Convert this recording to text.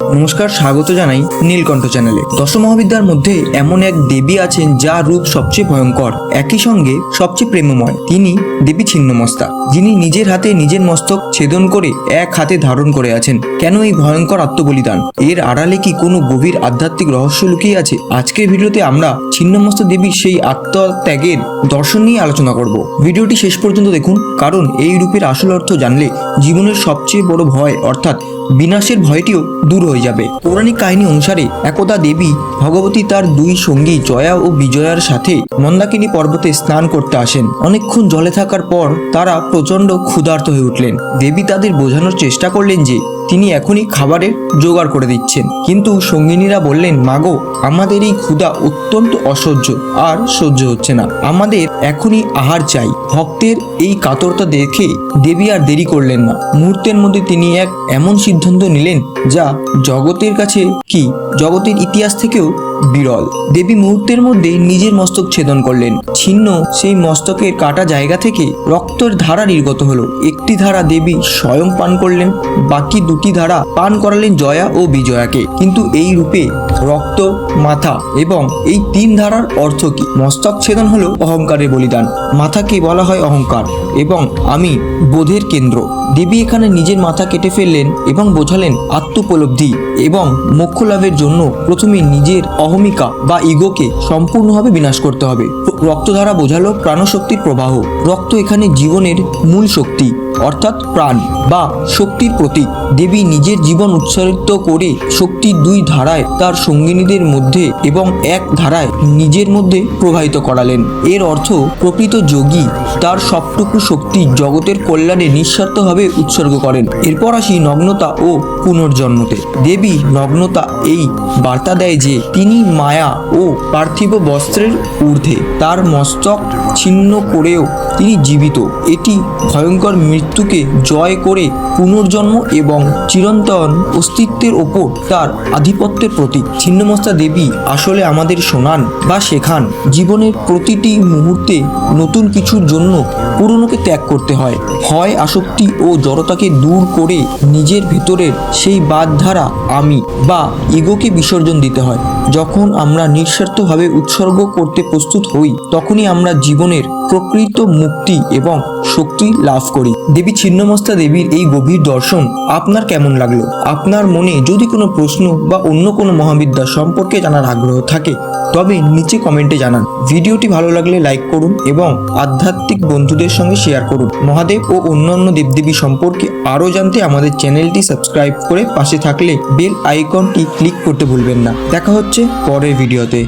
নমস্কার, স্বাগত জানাই নীলকণ্ঠ চ্যানেলে। দশ মহাবিদ্যার মধ্যে এমন এক দেবী আছেন যার রূপ সবচেয়ে ভয়ঙ্কর। একই সঙ্গে সবচেয়ে প্রেমময়, তিনি দেবী ছিন্নমস্তা, যিনি নিজের হাতে নিজের মস্তক ছেদন করে এক হাতে ধারণ করে আছেন। কেন এই ভয়ঙ্কর আত্মবলিদান? এর আড়ালে কি কোনো গভীর আধ্যাত্মিক রহস্য লুকিয়ে আছে? আজকের ভিডিওতে আমরা ছিন্নমস্তা দেবীর সেই আত্মত্যাগের দর্শন নিয়ে আলোচনা করব। ভিডিওটি শেষ পর্যন্ত দেখুন, কারণ এই রূপের আসল অর্থ জানলে জীবনের সবচেয়ে বড় ভয়, অর্থাৎ বিনাশের ভয়টিও দূর হয়ে যাবে। পৌরাণিক কাহিনী অনুসারে একদা দেবী ভগবতী তার দুই সঙ্গী জয়া ও বিজয়ার সাথে মন্দাকিনী পর্বতে স্নান করতে আসেন। অনেকক্ষণ জলে থাকার পর তারা প্রচণ্ড ক্ষুধার্ত হয়ে উঠলেন। দেবী তাদের বোঝানোর চেষ্টা করলেন যে তিনি এখনই খাবারের জোগাড় করে দিচ্ছেন। কিন্তু সঙ্গিনীরা বললেন, মাগো, আমাদের এই ক্ষুধা অত্যন্ত অসহ্য, আর সহ্য হচ্ছে না। আমাদের এখনই আহার চাই। ভক্তের এই কাতরতা দেখে দেবী আর দেরি করলেন না। মুহূর্তের মধ্যে তিনি এক এমন সিদ্ধান্ত নিলেন, যা জগতের কাছে কি? জগতের ইতিহাস থেকেও বিরল। দেবী মুহূর্তের মধ্যে নিজের মস্তক ছেদন করলেন। ছিন্ন সেই মস্তকের কাটা জায়গা থেকে রক্তের ধারা নির্গত হলো। একটি ধারা দেবী স্বয়ং পান করলেন, বাকি দুটি ধারা পান করালেন জয়া ও বিজয়াকে। কিন্তু এই রূপে রক্ত, মাথা এবং এই তিন ধারার অর্থ কি? মস্তক ছেদন হলো অহংকারের বলিদান। মাথাকে বলা হয় অহংকার এবং আমি বোধের কেন্দ্র। দেবী এখানে নিজের মাথা কেটে ফেললেন এবং বোঝালেন আত্মোপলব্ধি এবং মোক্ষ লাভের জন্য প্রথমে নিজের অহমিকা বা ইগোকে সম্পূর্ণভাবে বিনাশ করতে হবে। রক্তধারা বোঝালো প্রাণশক্তির প্রবাহ। রক্ত এখানে জীবনের মূল শক্তি। অর্থাৎ প্রাণ বা শক্তির প্রতীক। দেবী নিজের জীবন উৎসর্গিত করে শক্তির দুই ধারায় তার সঙ্গিনীদের মধ্যে এবং এক ধারায় নিজের মধ্যে প্রবাহিত করালেন। এর অর্থ, প্রকৃত যোগী তার সবটুকু শক্তি জগতের কল্যাণে নিঃস্বার্থভাবে উৎসর্গ করেন। এরপর আসি নগ্নতা ও পুনর্জন্মতে। দেবী নগ্নতা এই বার্তা দেয় যে, তিনি মায়া ও পার্থিব বস্ত্রের ঊর্ধ্বে। তার মস্তক ছিন্ন করেও তিনি জীবিত। এটি ভয়ঙ্কর মৃত্যুকে জয় করে পুনর্জন্ম এবং চিরন্তন অস্তিত্বের ওপর তার আধিপত্যের প্রতীক। ছিন্নমস্তা দেবী আসলে আমাদের শোনান বা শেখান, জীবনের প্রতিটি মুহূর্তে নতুন কিছুর জন্য পুরনোকে ত্যাগ করতে হয়। হয় আসক্তি ও জড়তাকে দূর করে নিজের ভেতরের সেই বাদধারা আমি বা ইগোকে বিসর্জন দিতে হয়। যখন আমরা নিঃস্বার্থভাবে উৎসর্গ করতে প্রস্তুত হই, তখনই আমরা জীবনের প্রকৃত মুক্তি এবং শক্তি লাভ করি। দেবী ছিন্নমস্তা দেবীর এই গভীর দর্শন আপনার কেমন লাগল? আপনার মনে যদি কোনো প্রশ্ন বা অন্য কোনো মহাবিদ্যা সম্পর্কে জানার আগ্রহ থাকে, তবে নিচে কমেন্টে জানান। ভিডিওটি ভালো লাগলে লাইক করুন এবং আধ্যাত্মিক বন্ধুদের সঙ্গে শেয়ার করুন। মহাদেব ও অন্যান্য দেবদেবী সম্পর্কে আরও জানতে আমাদের চ্যানেলটি সাবস্ক্রাইব করে পাশে থাকলে বেল আইকনটি ক্লিক করতে ভুলবেন না। দেখা হচ্ছে পরের ভিডিওতে